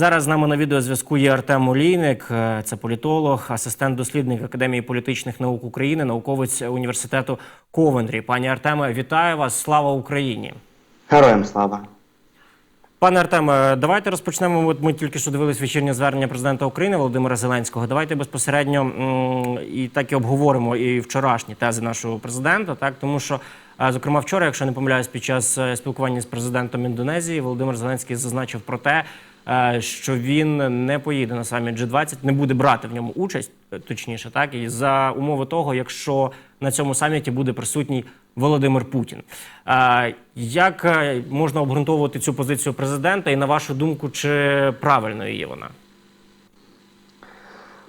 Зараз з нами на відеозв'язку є Артем Олійник, е, це політолог, асистент дослідник Академії політичних наук України, науковець університету Ковендрі. Пані Артеме, вітаю вас! Слава Україні! Героям слава. Пане Артеме, давайте розпочнемо. От ми тільки що дивились вечірнє звернення президента України Володимира Зеленського. Давайте безпосередньо і так і обговоримо і вчорашні тези нашого президента. Так тому що, е, зокрема, вчора, якщо не помиляюсь, під час е, спілкування з президентом Індонезії Володимир Зеленський зазначив про те, що він не поїде на саміт G20, не буде брати в ньому участь, е, точніше, так і за умови того, якщо на цьому саміті буде присутній Володимир Путін. Е, Як е, можна обґрунтовувати цю позицію президента, і на вашу думку, чи правильною є вона?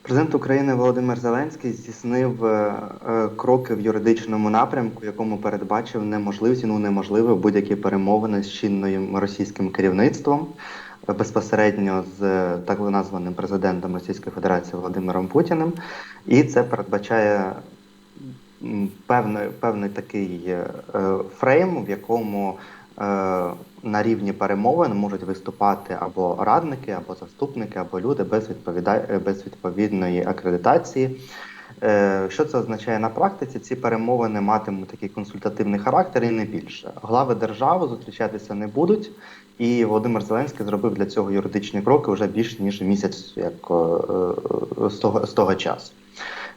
Президент України Володимир Зеленський здійснив е, е, кроки в юридичному напрямку, якому передбачив неможливість, ну неможливо будь-які перемовини з чинним російським керівництвом е, безпосередньо з е, так названим президентом Російської Федерації Володимиром Путіним, і це передбачає певний, певний такий е, е, фрейм, в якому на рівні перемовин можуть виступати або радники, або заступники, або люди без, відповіда... без відповідної акредитації. Що це означає на практиці? Ці перемовини матимуть такий консультативний характер і не більше. Глави держави зустрічатися не будуть, і Володимир Зеленський зробив для цього юридичні кроки вже більш ніж місяць, як е, е, з того, з того часу.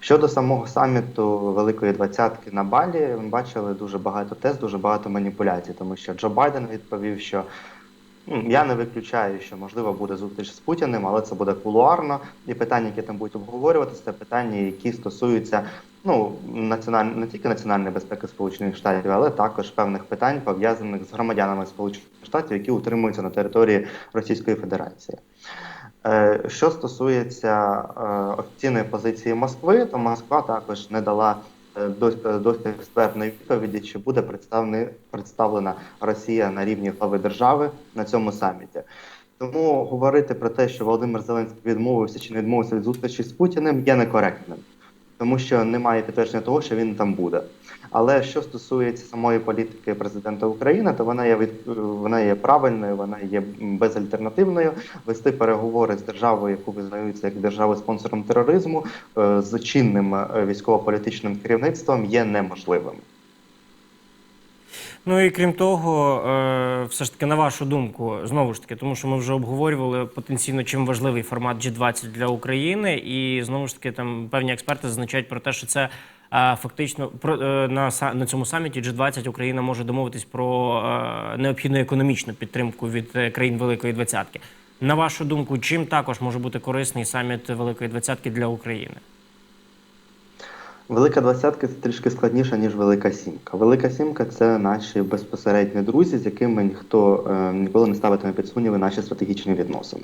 Щодо самого саміту Великої двадцятки на Балі, ми бачили дуже багато тез, дуже багато маніпуляцій, тому що Джо Байден відповів, що я не виключаю, що можливо буде зустріч з Путіним, але це буде кулуарно. І питання, які там будуть обговорюватися, це питання, які стосуються ну національ... не тільки національної безпеки Сполучених Штатів, але також певних питань пов'язаних з громадянами Сполучених Штатів, які утримуються на території Російської Федерації. Е, Що стосується е, офіційної позиції Москви, то Москва також не дала досить, досить експертної відповіді, чи буде представлена Росія на рівні глави держави на цьому саміті. Тому говорити про те, що Володимир Зеленський відмовився чи не відмовився від зустрічі з Путіним, є некоректним, тому що немає підтвердження того, що він там буде. Але що стосується самої політики президента України, то вона є від вона є правильною, вона є безальтернативною. Вести переговори з державою, яку визнаються як державою спонсором тероризму, е, з чинним е, військово-політичним керівництвом є неможливим. Ну і крім того, е, все ж таки, на вашу думку, знову ж таки, тому що ми вже обговорювали потенційно чим важливий формат G20 для України, і знову ж таки, там певні експерти зазначають про те, що це. е, Фактично е, на на цьому саміті G20 Україна може домовитись про необхідну економічну підтримку від країн Великої Двадцятки. На вашу думку, чим також може бути корисний саміт Великої Двадцятки для України? Велика двадцятка це трішки складніше, ніж Велика Сімка. Велика Сімка це наші безпосередні друзі, з якими ніхто е, ніколи не ставитиме під сумніви наші стратегічні відносини.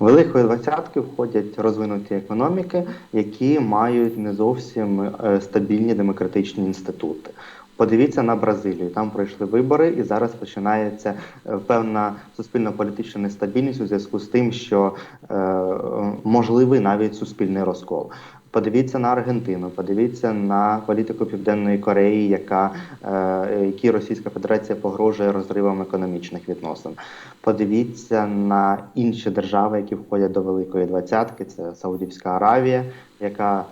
Великої двадцятки входять розвинуті економіки, які мають не зовсім е, стабільні демократичні інститути. Подивіться на Бразилію. Там пройшли вибори, і зараз починається е, певна суспільно-політична нестабільність у зв'язку з тим, що е, можливий навіть суспільний розкол. Подивіться на Аргентину, подивіться на політику Південної Кореї, яка е, які Російська Федерація погрожує розривом економічних відносин. Подивіться на інші держави, які входять до Великої Двадцятки. Це Саудівська Аравія, яка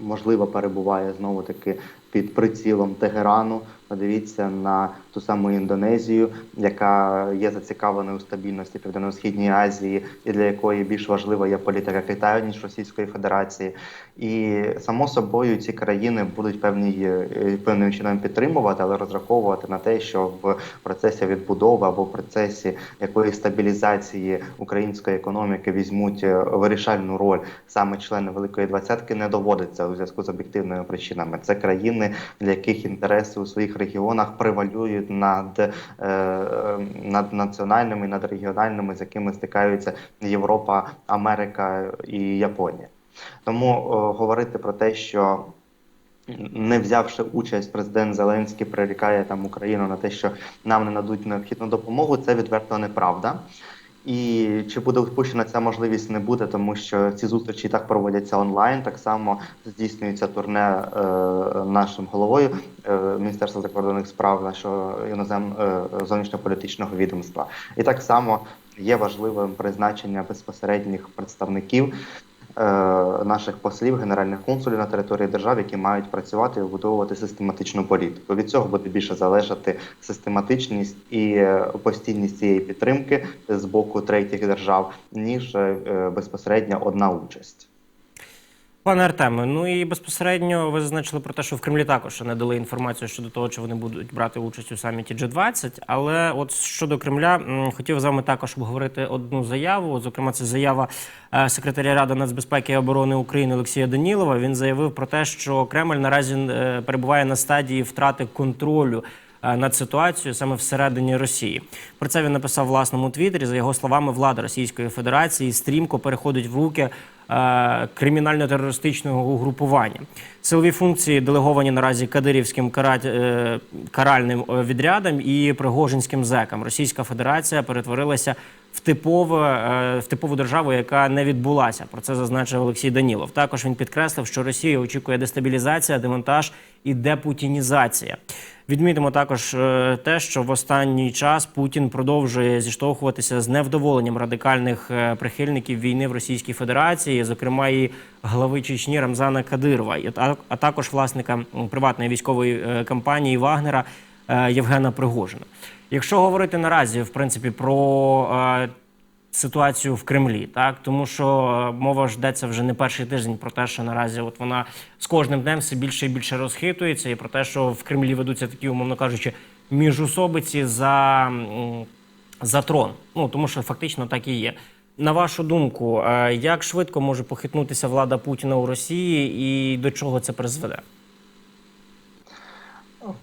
можливо перебуває знову таки під прицілом Тегерану. Подивіться на ту саму Індонезію, яка є зацікавленою у стабільності Південно-Східній Азії, і для якої більш важлива є політика Китаю ніж Російської Федерації. І само собою ці країни будуть певні е, певним чином підтримувати, але розраховувати на те, що в процесі відбудови або в процесі якоїсь стабілізації української економіки візьмуть е, вирішальну роль саме члени Великої Двадцятки, не доводиться у зв'язку з об'єктивними причинами. Це країни, для яких інтереси у своїх регіонах превалюють над, е, над національними над регіональними, з якими стикаються Європа, Америка і Японія. Тому о, говорити про те, що не взявши участь, президент Зеленський прирікає там Україну на те, що нам не надуть необхідну допомогу, це відверто неправда. І чи буде відпущена ця можливість, не буде, тому що ці зустрічі і так проводяться онлайн. Так само здійснюється турне е, нашим головою е, Міністерства закордонних справ нашого інозем е, зовнішньополітичного відомства. І так само є важливим призначення безпосередніх представників наших послів, генеральних консулів на території держав, які мають працювати і вибудовувати систематичну політику. Від цього буде більше залежати систематичність і е, постійність цієї підтримки з боку третіх держав, ніж безпосередня безпосередньо одна участь. Пане Артеме, ну і безпосередньо ви зазначили про те, що в Кремлі також не дали інформацію щодо того, чи вони будуть брати участь у саміті G20. Але от щодо Кремля, хотів з вами також обговорити одну заяву. Зокрема, це заява е, секретаря Ради нацбезпеки і оборони України Олексія Данілова. Він заявив про те, що Кремль наразі е, перебуває на стадії втрати контролю. Е, Над ситуацією саме всередині Росії про це він написав в власному твіттері. За його словами, влада Російської Федерації стрімко переходить в руки е, кримінально-терористичного угрупування. Силові функції делеговані наразі кадирівським е, каральним відрядам і пригожинським зекам. Російська Федерація перетворилася в типове е, в типову державу, яка не відбулася. Про це зазначив Олексій Данілов. Також він підкреслив, що Росія очікує дестабілізація, демонтаж і депутінізація. Відмітимо також е, те, що в останній час Путін продовжує зіштовхуватися з невдоволенням радикальних е, прихильників війни в Російській Федерації, зокрема і глави Чечні Рамзана Кадирова, а також власника приватної військової е, компанії Вагнера Євгена Пригожина. Якщо говорити наразі, в принципі, про ситуацію в Кремлі, так тому що е, мова ж йдеться вже не перший тиждень про те, що наразі от вона з кожним днем все більше і більше розхитується, і про те, що в Кремлі ведуться такі, умовно кажучи, міжусобиці за, за трон. Ну тому що фактично так і є. На вашу думку, е, як швидко може похитнутися влада Путіна у Росії, і до чого це призведе?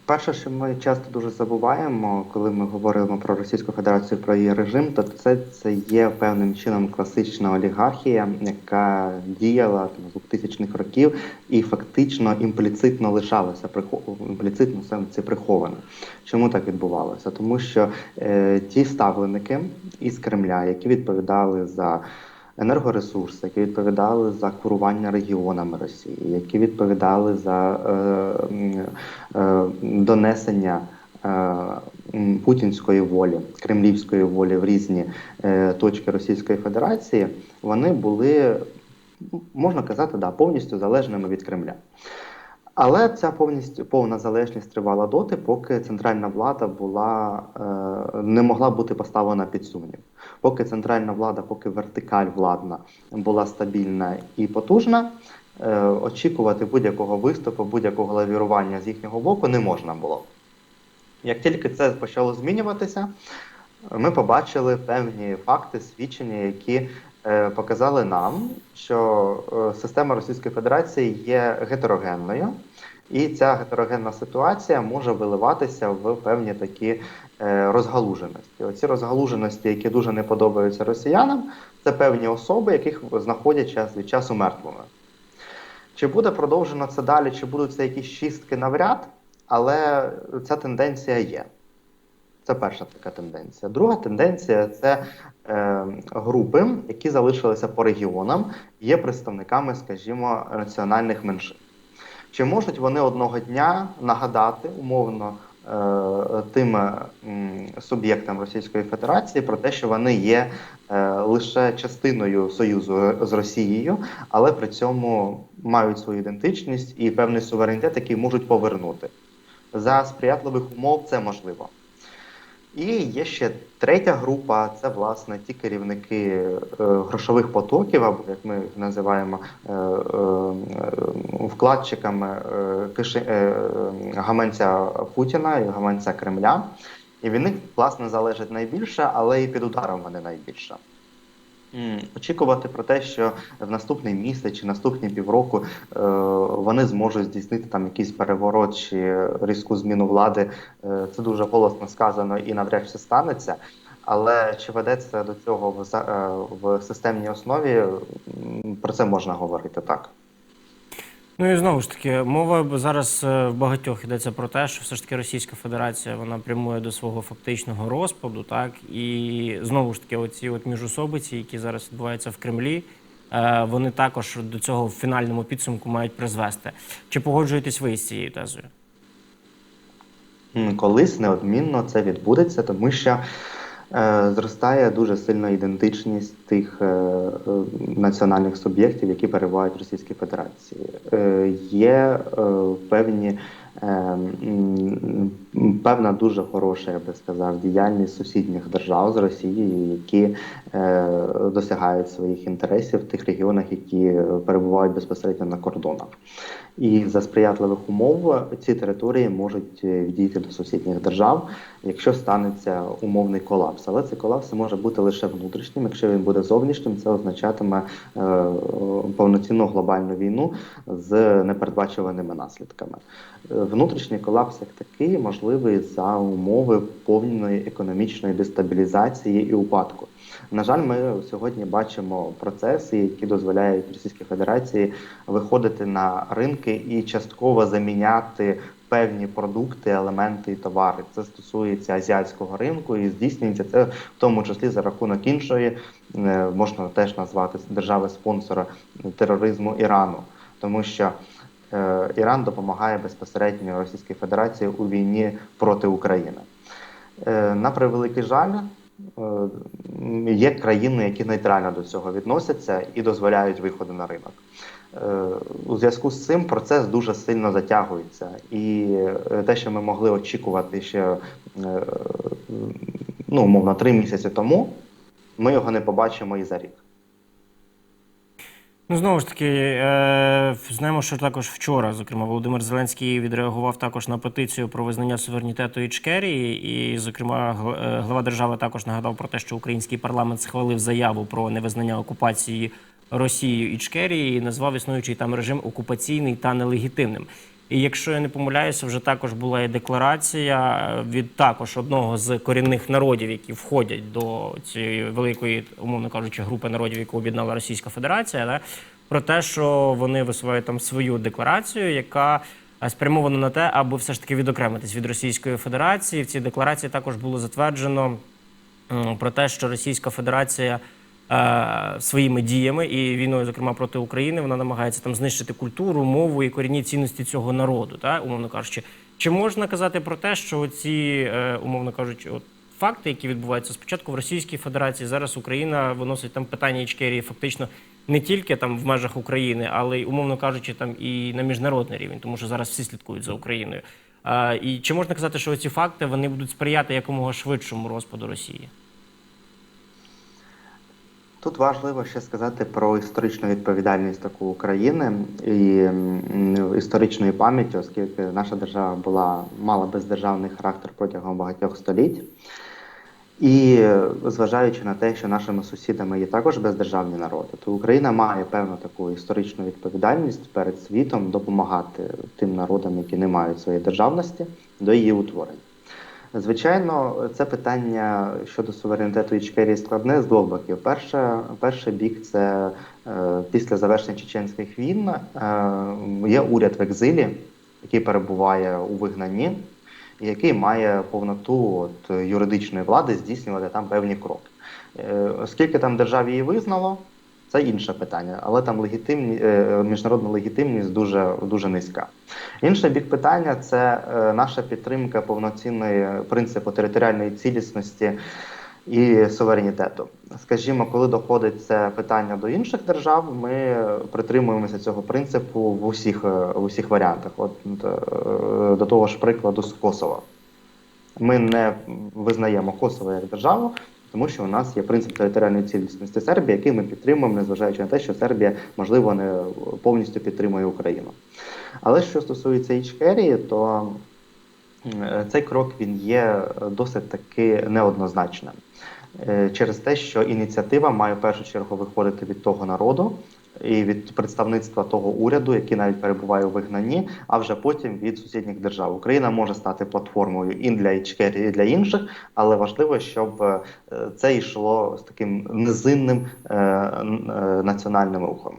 Перше, що ми часто дуже забуваємо, коли ми говоримо про Російську Федерацію, про її режим, то це, це є певним чином класична олігархія, яка діяла там, з 2000-х років і фактично імпліцитно лишалася імпліцитно саме це приховано. Чому так відбувалося? Тому що е, ті ставленики із Кремля, які відповідали за енергоресурси, які відповідали за курування регіонами Росії, які відповідали за е, е, донесення е, путінської волі, кремлівської волі в різні е, точки Російської Федерації, вони були, можна казати, да, повністю залежними від Кремля. Але ця повністю повна залежність тривала доти, поки центральна влада була е, не могла бути поставлена під сумнів. Поки центральна влада, поки вертикаль владна була стабільна і потужна, е, очікувати будь-якого виступу, будь-якого лавірування з їхнього боку не можна було. Як тільки це почало змінюватися, ми побачили певні факти, свідчення, які показали нам, що е, система Російської Федерації є гетерогенною, і ця гетерогенна ситуація може виливатися в певні такі е, розгалуженості. Оці розгалуженості, які дуже не подобаються росіянам, це певні особи, яких знаходять час від часу мертвими. Чи буде продовжено це далі, чи будуть це якісь чистки навряд, але ця тенденція є. Це перша така тенденція. Друга тенденція це е, групи, які залишилися по регіонам, є представниками, скажімо, національних меншин. Чи можуть вони одного дня нагадати умовно е, тим суб'єктам Російської Федерації про те, що вони є е, лише частиною союзу з Росією, але при цьому мають свою ідентичність і певний суверенітет, який можуть повернути за сприятливих умов, це можливо. І є ще третя група це власне ті керівники е, грошових потоків, або як ми їх називаємо е, е, вкладчиками гаманця Путіна і гаманця Кремля. І від них власне залежить найбільше, але і під ударом вони найбільше. Очікувати про те, що в наступний місяць чи наступні півроку е, вони зможуть здійснити там якийсь переворот чи різку зміну влади, е, це дуже голосно сказано і навряд чи станеться. Але чи ведеться до цього в, е, в системній основі, про це можна говорити так. Ну і знову ж таки, мова зараз е, в багатьох йдеться про те, що все ж таки Російська Федерація вона прямує до свого фактичного розпаду, так і знову ж таки, оці от міжособиці, які зараз відбуваються в Кремлі, е, вони також до цього в фінальному підсумку мають призвести. Чи погоджуєтесь ви з цією тезою? Колись неодмінно це відбудеться, тому що е, зростає дуже сильно ідентичність тих е, е, національних суб'єктів, які перебувають в Російській Федерації. Е, є е, певні. Певна дуже хороша, я би сказав, діяльність сусідніх держав з Росією, які е, досягають своїх інтересів в тих регіонах, які перебувають безпосередньо на кордонах. І за сприятливих умов ці території можуть е, відійти до сусідніх держав, якщо станеться умовний колапс. Але цей колапс може бути лише внутрішнім. Якщо він буде зовнішнім, це означатиме е, повноцінну глобальну війну з непередбачуваними наслідками. Е, Внутрішній колапс як такий можливий за умови повної економічної дестабілізації і упадку. На жаль, ми сьогодні бачимо процеси, які дозволяють Російській Федерації виходити на ринки і частково заміняти певні продукти, елементи і товари. Це стосується азіатського ринку і здійснюється це в тому числі за рахунок іншої, е, можна теж назвати держави-спонсора тероризму Ірану, тому що Іран допомагає безпосередньо Російській Федерації у війні проти України. Е, На превеликий жаль, е, є країни, які нейтрально до цього відносяться і дозволяють виходи на ринок. Е, У зв'язку з цим процес дуже сильно затягується, і е, те, що ми могли очікувати ще е, ну, умовно три місяці тому, ми його не побачимо і за рік. Ну, знову ж таки, е, знаємо, що також вчора, зокрема, Володимир Зеленський відреагував також на петицію про визнання суверенітету Ічкерії. І, зокрема, е, глава держави також нагадав про те, що український парламент схвалив заяву про невизнання окупації Росією Ічкерії і назвав існуючий там режим окупаційний та нелегітимним. І якщо я не помиляюся, вже також була і декларація від також одного з корінних народів, які входять до цієї великої, умовно кажучи, групи народів, яку об'єднала Російська Федерація, да, про те, що вони висувають там свою декларацію, яка е, спрямована на те, аби все ж таки відокремитись від Російської Федерації. В цій декларації також було затверджено про те, що Російська Федерація своїми діями і війною, зокрема проти України, вона намагається там знищити культуру, мову і корінні цінності цього народу, та умовно кажучи. Чи можна казати про те, що ці, е, умовно кажучи, от факти, які відбуваються спочатку в Російській Федерації, зараз Україна виносить там питання Ічкерії фактично не тільки там в межах України, але й умовно кажучи, там і на міжнародний рівень, тому що зараз всі слідкують за Україною. Е, і чи можна казати, що ці факти вони будуть сприяти якомога швидшому розпаду Росії? Тут важливо ще сказати про історичну відповідальність таку України і історичної пам'яті, оскільки наша держава була мала бездержавний характер протягом багатьох століть. І зважаючи на те, що нашими сусідами є також бездержавні народи, то Україна має певну таку історичну відповідальність перед світом допомагати тим народам, які не мають своєї державності, до її утворення. Звичайно, це питання щодо суверенітету Ічкерії складне з двох боків. Перше, перший бік це е, після завершення чеченських війн е, є уряд в екзилі, який перебуває у вигнанні, який має повноту от, юридичної влади здійснювати там певні кроки. Е, оскільки там державі її визнало, це інше питання, але там легітимні, е, міжнародна легітимність дуже, дуже низька. Інший бік питання це е, наша підтримка повноцінної принципу територіальної цілісності і суверенітету. Скажімо, коли доходить це питання до інших держав, ми притримуємося цього принципу в усіх, е, в усіх варіантах. От до того ж прикладу з Косова. Ми не визнаємо Косово як державу, тому що у нас є принцип територіальної цілісності Сербії, який ми підтримуємо, незважаючи на те, що Сербія, можливо, не повністю підтримує Україну. Але що стосується Ічкерії, то цей крок він є досить таки неоднозначним. Е, Через те, що ініціатива має в першу чергу виходити від того народу і від представництва того уряду, який навіть перебуває у вигнанні, а вже потім від сусідніх держав. Україна може стати платформою і для Ічкерії, і для інших, але важливо, щоб е, це йшло з таким низинним е, е, національним рухом.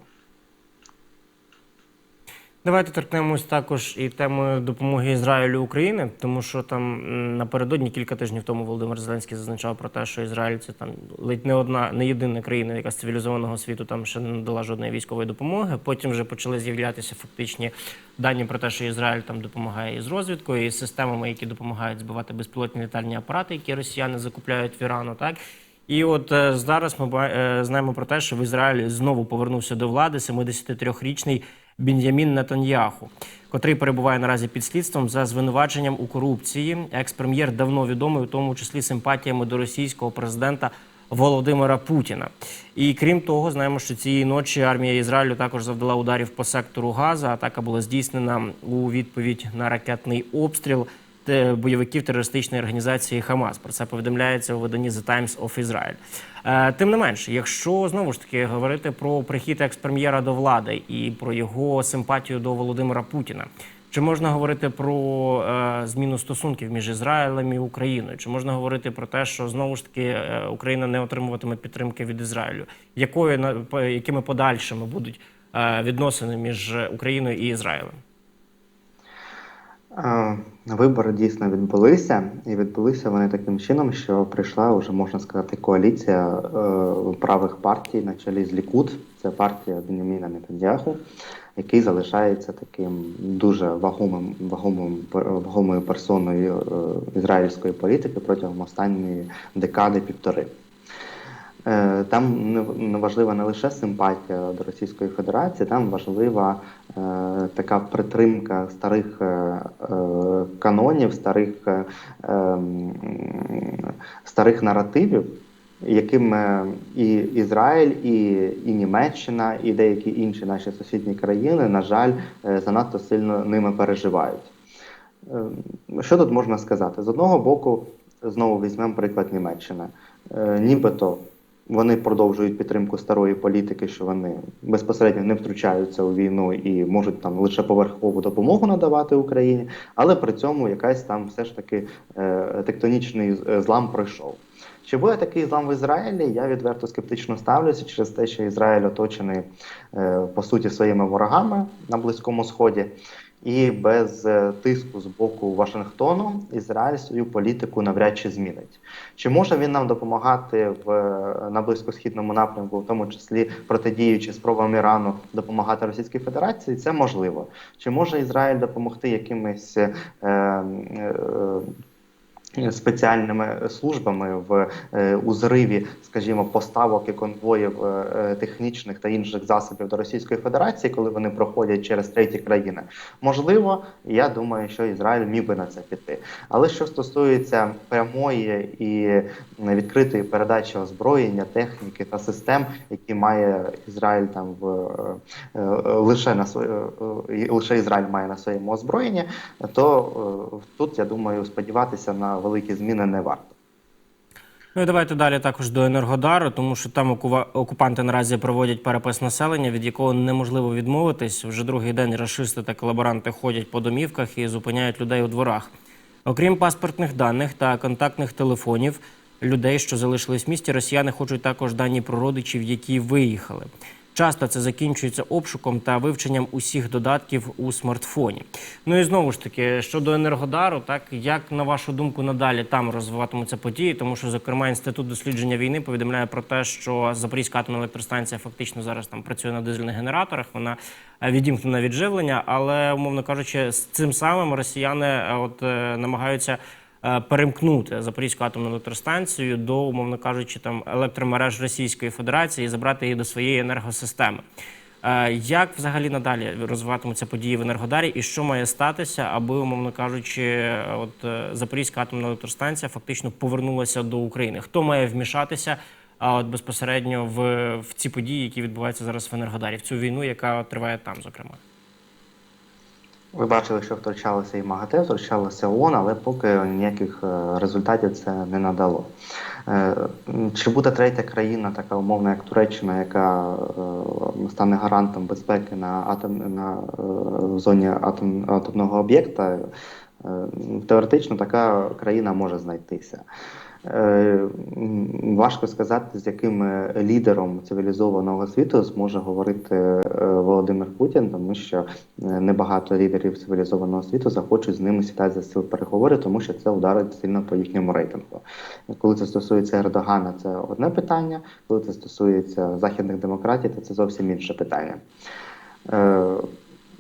Давайте торкнемось також і темою допомоги Ізраїлю Україні, тому що там напередодні кілька тижнів тому Володимир Зеленський зазначав про те, що Ізраїль це там ледь не одна, не єдина країна, яка з цивілізованого світу там ще не надала жодної військової допомоги. Потім вже почали з'являтися фактичні дані про те, що Ізраїль там допомагає і з розвідкою, і з системами, які допомагають збивати безпілотні літальні апарати, які росіяни закупляють в Ірану. Так і от е, зараз ми е, знаємо про те, що в Ізраїлі знову повернувся до влади 73-річний Бін'ямін Нетаньяху, котрий перебуває наразі під слідством за звинуваченням у корупції. Екс-прем'єр давно відомий, у тому числі симпатіями до російського президента Володимира Путіна. І крім того, знаємо, що цієї ночі армія Ізраїлю також завдала ударів по сектору Газа. Атака була здійснена у відповідь на ракетний обстріл бойовиків терористичної організації Хамас. Про це повідомляється у виданні The Times of Israel. Е, Тим не менше, якщо знову ж таки говорити про прихід екс-прем'єра до влади і про його симпатію до Володимира Путіна. Чи можна говорити про е, зміну стосунків між Ізраїлем і Україною? Чи можна говорити про те, що знову ж таки е, Україна не отримуватиме підтримки від Ізраїлю? Якою на- якими подальшими будуть е, відносини між Україною і Ізраїлем? Вибори дійсно відбулися, і відбулися вони таким чином, що прийшла вже можна сказати коаліція е, правих партій на чолі з Лікуд. Це партія Беняміна Нетаньяху, який залишається таким дуже вагомим, вагомим вагомою персоною е, ізраїльської політики протягом останньої декади півтори. Е, Там не- важлива не лише симпатія до Російської Федерації, там важлива е, така притримка старих е, канонів, старих, ем, старих наративів, яким і Ізраїль, і, і Німеччина, і деякі інші наші сусідні країни, на жаль, занадто сильно ними переживають. Е, Що тут можна сказати? З одного боку, знову візьмемо приклад Німеччини. Нібито вони продовжують підтримку старої політики, що вони безпосередньо не втручаються у війну і можуть там лише поверхову допомогу надавати Україні, але при цьому якась там все ж таки е, тектонічний е, злам пройшов. Чи буде такий злам в Ізраїлі? Я відверто скептично ставлюся через те, що Ізраїль оточений е, по суті своїми ворогами на Близькому Сході. І без е, тиску з боку Вашингтону Ізраїль свою політику навряд чи змінить. Чи може він нам допомагати в е, на близькосхідному напрямку, в тому числі протидіючи спробам Ірану допомагати Російській Федерації? Це можливо. Чи може Ізраїль допомогти якимись е, е, спеціальними службами в е, у зриві, скажімо, поставок і конвоїв е, е, технічних та інших засобів до Російської Федерації, коли вони проходять через треті країни? Можливо, я думаю, що Ізраїль міг би на це піти. Але що стосується прямої і відкритої передачі озброєння, техніки та систем, які має Ізраїль там в лише на лише Ізраїль має на своєму озброєнні, то тут я думаю, сподіватися на великі зміни не варто. Ну і давайте далі також до Енергодару, тому що там окупанти наразі проводять перепис населення, від якого неможливо відмовитись. Вже другий день рашисти та колаборанти ходять по домівках і зупиняють людей у дворах. Окрім паспортних даних та контактних телефонів людей, що залишились в місті, росіяни хочуть також дані про родичів, які виїхали. Часто це закінчується обшуком та вивченням усіх додатків у смартфоні. Ну і знову ж таки, щодо Енергодару, так як на вашу думку надалі там розвиватимуться події, тому що, зокрема, інститут дослідження війни повідомляє про те, що Запорізька атомна електростанція фактично зараз там працює на дизельних генераторах. Вона е, відімкнена від живлення, але умовно кажучи, з цим самим росіяни е, от е, намагаються перемкнути Запорізьку атомну електростанцію до, умовно кажучи, там електромереж Російської Федерації і забрати її до своєї енергосистеми. Е, Як взагалі надалі розвиватимуться події в Енергодарі, і що має статися, аби, умовно кажучи, от е, Запорізька атомна електростанція фактично повернулася до України? Хто має вмішатися от безпосередньо в, в ці події, які відбуваються зараз в Енергодарі, в цю війну, яка триває там, зокрема? Ви бачили, що втручалося і МАГАТЕ, втручалося ООН, але поки ніяких е, результатів це не надало. Е, Чи буде третя країна, така умовна, як Туреччина, яка е, стане гарантом безпеки на атом на зоні атом, атомного об'єкта? Теоретично така країна може знайтися. Е, Важко сказати, з яким е, лідером цивілізованого світу зможе говорити е, Володимир Путін, тому що небагато лідерів цивілізованого світу захочуть з ними сідати за стіл переговорів, тому що це ударить сильно по їхньому рейтингу. Коли це стосується Ердогана, це одне питання. Коли це стосується західних демократій, то це зовсім інше питання.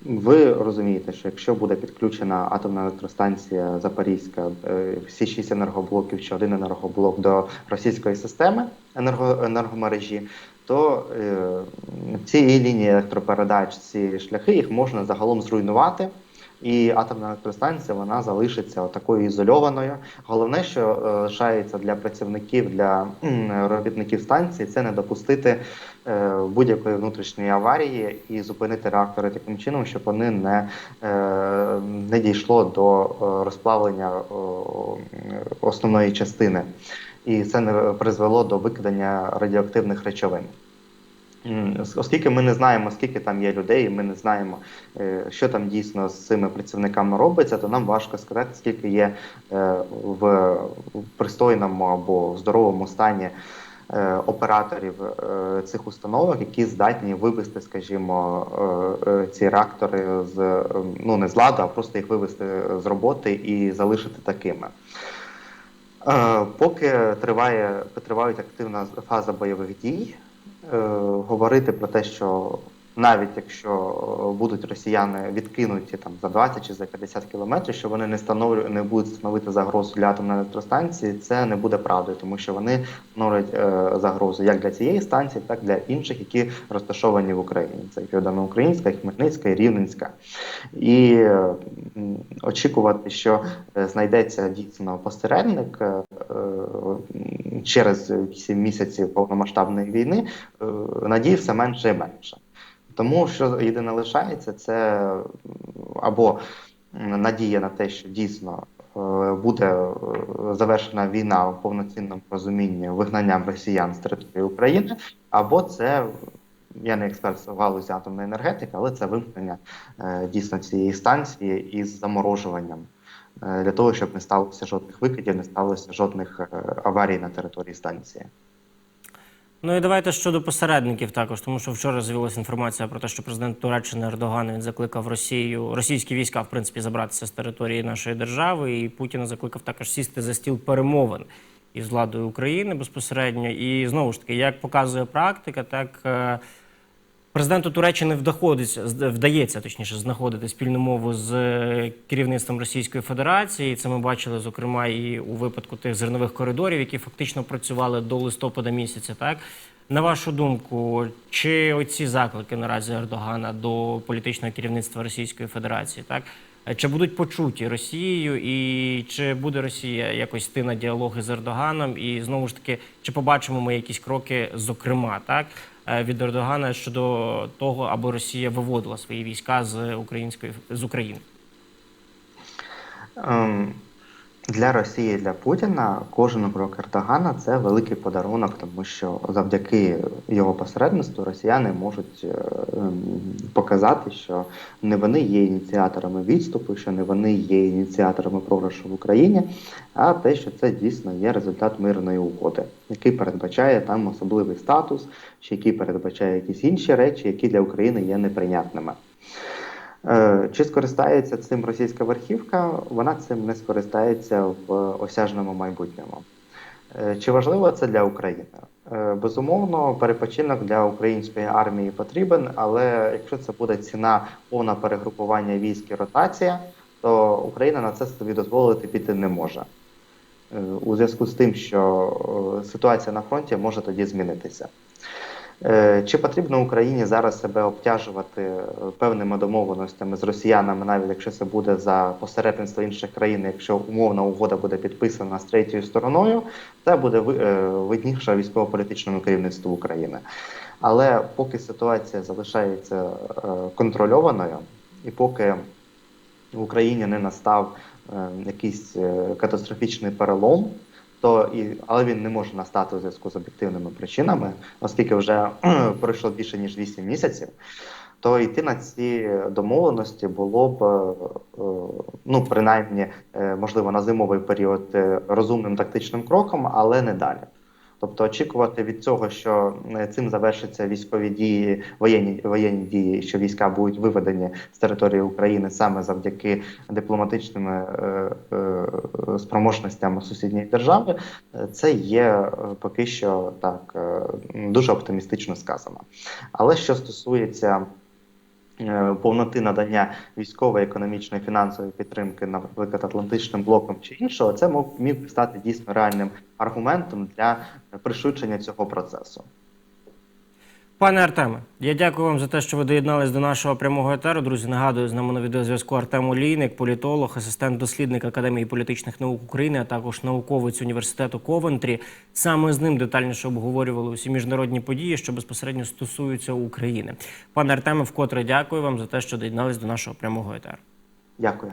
Ви розумієте, що якщо буде підключена атомна електростанція Запорізька, е, всі шість енергоблоків чи один енергоблок до російської системи енерго, енергомережі, то е, ці лінії електропередач, ці шляхи їх можна загалом зруйнувати. І атомна електростанція вона залишиться такою ізольованою. Головне, що е, лишається для працівників, для робітників станції, це не допустити будь-якої внутрішньої аварії і зупинити реактори таким чином, щоб вони не, е, не дійшло до е, розплавлення е, основної частини, і це не призвело до викидання радіоактивних речовин. Оскільки ми не знаємо, скільки там є людей, і ми не знаємо, е, що там дійсно з цими працівниками робиться, то нам важко сказати, скільки є е, в пристойному або здоровому стані е, операторів е, цих установок, які здатні вивести, скажімо, е, е, ці реактори з е, ну не з ладу, а просто їх вивести з роботи і залишити такими. Е, Поки триває тривають активна фаза бойових дій, е, говорити про те, що навіть якщо е, будуть росіяни відкинуті там за 20 чи за 50 кілометрів, що вони не становлю, не будуть становити загрозу для атомної електростанції, це не буде правдою, тому що вони становлять е, загрозу як для цієї станції, так і для інших, які розташовані в Україні. Це і Південноукраїнська, Хмельницька, і Рівненська. І е, очікувати, що е, знайдеться дійсно посередник е, е, через 7 місяців повномасштабної війни, е, надій все менше і менше. Тому що єдине лишається, це або надія на те, що дійсно е, буде е, завершена війна у повноцінному розумінні вигнанням росіян з території України, або це. Я не експерт в галузі атомної енергетики, але це вимкнення е, дійсно цієї станції із заморожуванням для того, щоб не сталося жодних викидів, не сталося жодних аварій на території станції. Ну і давайте щодо посередників також, тому що вчора з'явилася інформація про те, що президент Туреччини Ердоган він закликав Росію, російські війська, в принципі, забратися з території нашої держави, і Путіна закликав також сісти за стіл перемовин із владою України безпосередньо. І знову ж таки, як показує практика, так е, президенту Туреччини вдається точніше знаходити спільну мову з е, керівництвом Російської Федерації. Це ми бачили, зокрема, і у випадку тих зернових коридорів, які фактично працювали до листопада місяця. Так на вашу думку, чи оці заклики наразі Ердогана до політичного керівництва Російської Федерації, так чи будуть почуті Росією, і чи буде Росія якось йти на діалоги з Ердоганом? І знову ж таки, чи побачимо ми якісь кроки, зокрема, так від Ердогана щодо того, аби Росія виводила свої війська з української з України? Ем, Для Росії, для Путіна кожен крок Ердогана це великий подарунок, тому що завдяки його посередництву росіяни можуть е, ем, показати, що не вони є ініціаторами відступу, що не вони є ініціаторами програшу в Україні, а те, що це дійсно є результат мирної угоди, який передбачає там особливий статус, чи який передбачає якісь інші речі, які для України є неприйнятними. Е, Чи скористається цим російська верхівка? Вона цим не скористається в осяжному майбутньому. Е, Чи важливо це для України? Е, Безумовно, перепочинок для української армії потрібен, але якщо це буде ціна повна перегрупування військ і ротація, то Україна на це собі дозволити піти не може. У зв'язку з тим, що ситуація на фронті може тоді змінитися. Е, Чи потрібно Україні зараз себе обтяжувати е, певними домовленостями з росіянами, навіть якщо це буде за посередництво інших країн, якщо умовна угода буде підписана з третьою стороною, це буде е, видніше військово-політичному керівництву України. Але поки ситуація залишається контрольованою, і поки в Україні не настав якийсь катастрофічний перелом, то і але він не може настати у зв'язку з об'єктивними причинами, оскільки вже пройшло більше ніж 8 місяців. то йти на ці домовленості було б е, ну принаймні, е, можливо, на зимовий період е, розумним тактичним кроком, але не далі. Тобто очікувати від цього, що е, цим завершаться військові дії, воєнні воєнні дії, що війська будуть виведені з території України саме завдяки дипломатичним е, е, спроможностям сусідньої держави, це є е, поки що так е, дуже оптимістично сказано. Але що стосується повноти надання військової, економічної, фінансової підтримки, наприклад, Атлантичним блоком чи іншого, це міг стати дійсно реальним аргументом для пришвидшення цього процесу. Пане Артеме, я дякую вам за те, що ви доєднались до нашого прямого етеру. Друзі, нагадую, з нами на відеозв'язку Артем Олійник, політолог, асистент дослідник Академії політичних наук України, а також науковець університету Ковентрі. Саме з ним детальніше обговорювали усі міжнародні події, що безпосередньо стосуються України. Пане Артеме, вкотре дякую вам за те, що доєднались до нашого прямого етеру. Дякую.